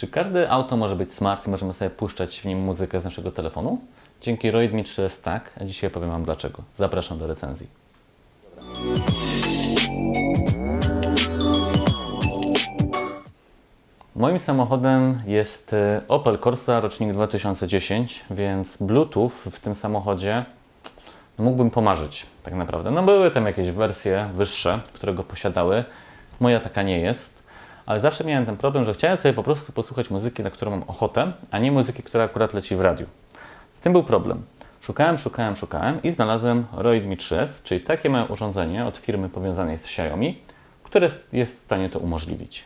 Czy każde auto może być smart i możemy sobie puszczać w nim muzykę z naszego telefonu? Dzięki Roid Mi 3S tak, a dzisiaj powiem Wam dlaczego. Zapraszam do recenzji. Moim samochodem jest e, Opel Corsa rocznik 2010, więc Bluetooth w tym samochodzie no, mógłbym pomarzyć tak naprawdę. No były tam jakieś wersje wyższe, które go posiadały. Moja taka nie jest, ale zawsze miałem ten problem, że chciałem sobie po prostu posłuchać muzyki, na którą mam ochotę, a nie muzyki, która akurat leci w radiu. Z tym był problem. Szukałem, szukałem, szukałem i znalazłem Roid Mi 3S, czyli takie małe urządzenie od firmy powiązanej z Xiaomi, które jest w stanie to umożliwić.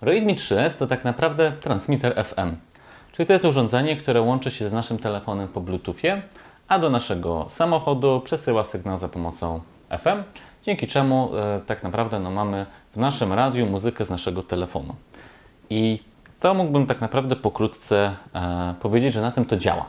Roid Mi 3S to tak naprawdę transmitter FM, czyli to jest urządzenie, które łączy się z naszym telefonem po Bluetoothie, a do naszego samochodu przesyła sygnał za pomocą FM, dzięki czemu e, tak naprawdę no, mamy w naszym radiu muzykę z naszego telefonu. I to mógłbym tak naprawdę pokrótce e, powiedzieć, że na tym to działa.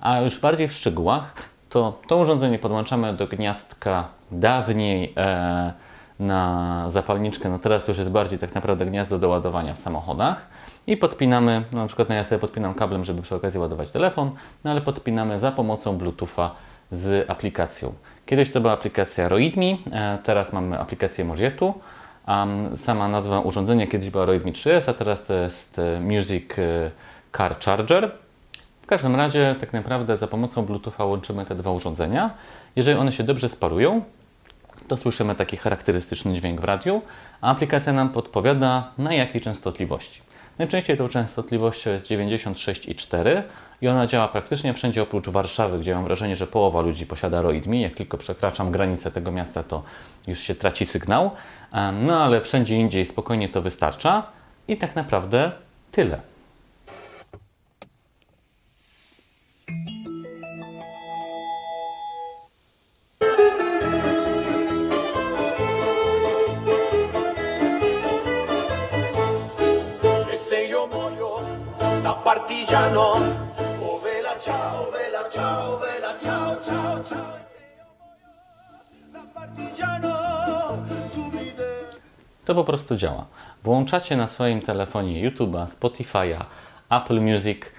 A już bardziej w szczegółach, to to urządzenie podłączamy do gniazdka dawniej e, na zapalniczkę, no teraz już jest bardziej tak naprawdę gniazdo do ładowania w samochodach i podpinamy, no na przykład no ja sobie podpinam kablem, żeby przy okazji ładować telefon, no ale podpinamy za pomocą Bluetootha z aplikacją. Kiedyś to była aplikacja Roidmi, e, teraz mamy aplikację Mojietu. Um, sama nazwa urządzenia kiedyś była Roidmi 3S, a teraz to jest e, Music e, Car Charger. W każdym razie tak naprawdę za pomocą Bluetootha łączymy te dwa urządzenia. Jeżeli one się dobrze sparują, to słyszymy taki charakterystyczny dźwięk w radiu, a aplikacja nam podpowiada na jakiej częstotliwości. Najczęściej tą częstotliwością jest 96,4 i ona działa praktycznie wszędzie oprócz Warszawy, gdzie mam wrażenie, że połowa ludzi posiada Roidmi. Jak tylko przekraczam granicę tego miasta, to już się traci sygnał. No ale wszędzie indziej spokojnie to wystarcza i tak naprawdę tyle. Partigiano, oh vela ciao, vela ciao, vela ciao, ciao, ciao. Partigiano, tu mi To po prostu działa. Włączacie na swoim telefonie YouTube'a, Spotify'a, Apple Music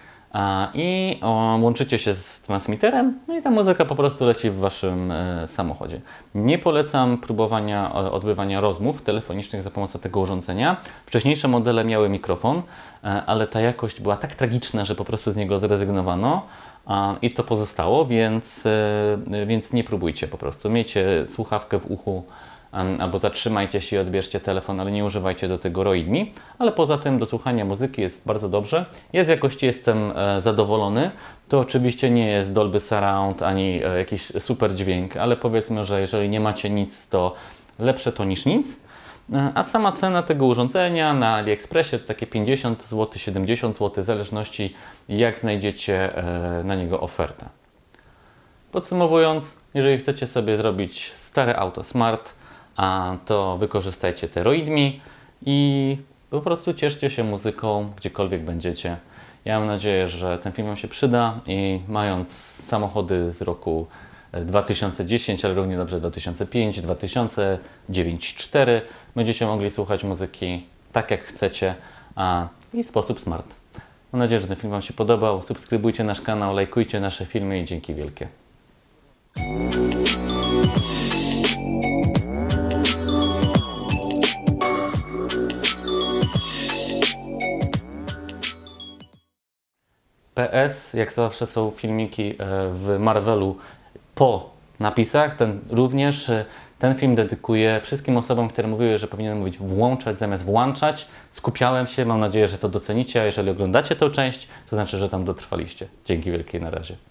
i łączycie się z transmitterem, no i ta muzyka po prostu leci w waszym e, samochodzie. Nie polecam próbowania odbywania rozmów telefonicznych za pomocą tego urządzenia. Wcześniejsze modele miały mikrofon, e, ale ta jakość była tak tragiczna, że po prostu z niego zrezygnowano. I to pozostało, więc, e, więc nie próbujcie po prostu. Miejcie słuchawkę w uchu, albo zatrzymajcie się i odbierzcie telefon, ale nie używajcie do tego Roidmi. Ale poza tym do słuchania muzyki jest bardzo dobrze. Ja z jakości jestem e, zadowolony. To oczywiście nie jest Dolby Surround ani e, jakiś super dźwięk, ale powiedzmy, że jeżeli nie macie nic, to lepsze to niż nic. E, A sama cena tego urządzenia na AliExpressie to takie 50 zł, 70 zł, w zależności jak znajdziecie na niego ofertę. Podsumowując, jeżeli chcecie sobie zrobić stare auto smart, to wykorzystajcie te Roidmi i po prostu cieszcie się muzyką, gdziekolwiek będziecie. Ja mam nadzieję, że ten film Wam się przyda i mając samochody z roku e, 2010, ale równie dobrze 2005, 2000, 9, 4, będziecie mogli słuchać muzyki tak jak chcecie a, i w sposób smart. Mam nadzieję, że ten film Wam się podobał. Subskrybujcie nasz kanał, lajkujcie nasze filmy i dzięki wielkie. PS, jak zawsze są filmiki e, w Marvelu po napisach. Ten również e, ten film dedykuję wszystkim osobom, które mówiły, że powinienem mówić włączać zamiast włączać. Skupiałem się, mam nadzieję, że to docenicie, a jeżeli oglądacie tę część, to znaczy, że tam dotrwaliście. Dzięki wielkiej na razie.